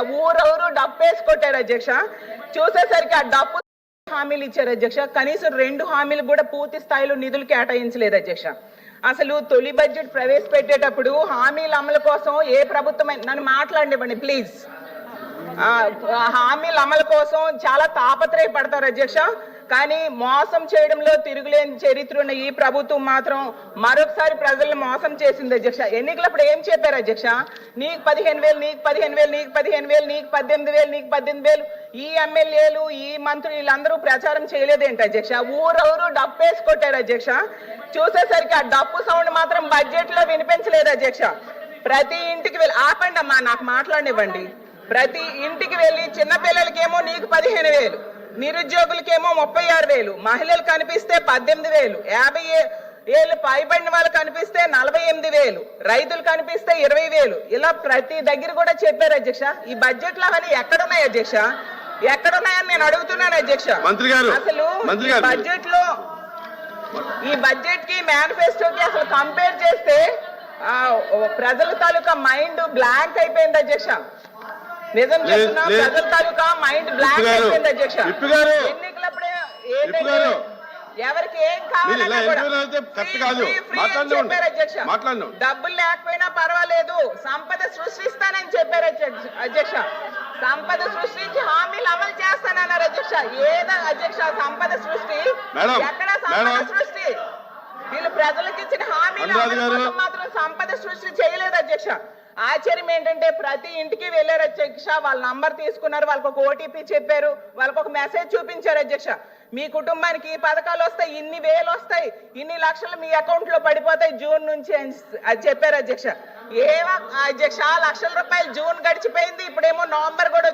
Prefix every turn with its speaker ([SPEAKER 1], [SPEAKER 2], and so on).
[SPEAKER 1] ఊరెవరు డప్పు వేసి అధ్యక్ష? చూసేసరికి ఆ డప్పు హామీలు ఇచ్చారు అధ్యక్ష. కనీసం రెండు హామీలు కూడా పూర్తి స్థాయిలో నిధులు కేటాయించలేదు అధ్యక్ష. అసలు తొలి బడ్జెట్ ప్రవేశపెట్టేటప్పుడు హామీల అమలు కోసం ఏ ప్రభుత్వం నన్ను మాట్లాడివ్వండి ప్లీజ్. హామీల అమలు కోసం చాలా తాపత్రయపడతారు అధ్యక్ష. కానీ మోసం చేయడంలో తిరుగులేని చరిత్ర ఉన్న ఈ ప్రభుత్వం మాత్రం మరొకసారి ప్రజల్ని మోసం చేసింది అధ్యక్ష. ఎన్నికలప్పుడు ఏం చెప్పారు అధ్యక్ష? నీకు పదిహేను వేలు నీకు పదిహేను వేలు నీకు పదిహేను వేలు నీకు పద్దెనిమిది వేలు నీకు పద్దెనిమిది వేలు. ఈ ఎమ్మెల్యేలు ఈ మంత్రులు వీళ్ళందరూ ప్రచారం చేయలేదేంటి అధ్యక్ష? ఊరెవరు డప్పు వేసుకొట్టారు అధ్యక్ష. చూసేసరికి ఆ డప్పు సౌండ్ మాత్రం బడ్జెట్లో వినిపించలేదు అధ్యక్ష. ప్రతి ఇంటికి వెళ్ళి ఆపండి అమ్మా నాకు మాట్లాడినివ్వండి. ప్రతి ఇంటికి వెళ్ళి చిన్నపిల్లలకేమో నీకు పదిహేను వేలు నిరుద్యోగులకేమో ముప్పై ఆరు వేలు మహిళలు కనిపిస్తే పద్దెనిమిది వేలు యాభై ఏళ్ళు పైబడిన వాళ్ళు కనిపిస్తే నలభై ఎనిమిది వేలు రైతులు కనిపిస్తే ఇరవై వేలు. ఇలా ప్రతి దగ్గర కూడా చెప్పారు అధ్యక్ష. ఈ బడ్జెట్లో అవన్నీ ఎక్కడున్నాయి అధ్యక్ష? ఎక్కడున్నాయని నేను అడుగుతున్నాను అధ్యక్ష. అసలు. బడ్జెట్లో ఈ బడ్జెట్కి మేనిఫెస్టోకి అసలు కంపేర్ చేస్తే ప్రజల తాలూకా మైండ్ బ్లాంక్ అయిపోయింది అధ్యక్ష. నిజం
[SPEAKER 2] లేదు,
[SPEAKER 1] చెప్తున్నా
[SPEAKER 2] లేదు.
[SPEAKER 1] ప్రజల తాలూకా మైండ్ బ్లాంక్ అయిపోయింది అధ్యక్ష. ఎన్నికలప్పుడే ఏంటంటే ఎవరికి ఏం. డబ్బులు లేకపోయినా పర్వాలేదు. సంపద సృష్టిస్తానని చెప్పారు అధ్యక్ష. సంపద సృష్టించి హామీలు అమలు చేస్తానన్నారు అధ్యక్ష. ఏదో అధ్యక్ష సంపద సృష్టి. ఎక్కడ సంపద. సృష్టి? ప్రజలకు ఇచ్చిన హామీలు మాత్రం సంపద సృష్టి చేయలేదు అధ్యక్ష. ఆశ్చర్యం ఏంటంటే ప్రతి ఇంటికి వెళ్ళారు అధ్యక్ష. వాళ్ళ నంబర్ తీసుకున్నారు వాళ్ళకి ఒక ఓటీపీ చెప్పారు వాళ్ళకి ఒక మెసేజ్ చూపించారు అధ్యక్ష. మీ కుటుంబానికి ఈ పథకాలు వస్తాయి ఇన్ని వేలు వస్తాయి ఇన్ని లక్షలు మీ అకౌంట్లో పడిపోతాయి జూన్ నుంచి అని చెప్పారు అధ్యక్ష. ఏమో అధ్యక్ష లక్షల రూపాయలు జూన్ గడిచిపోయింది ఇప్పుడేమో నవంబర్ కూడా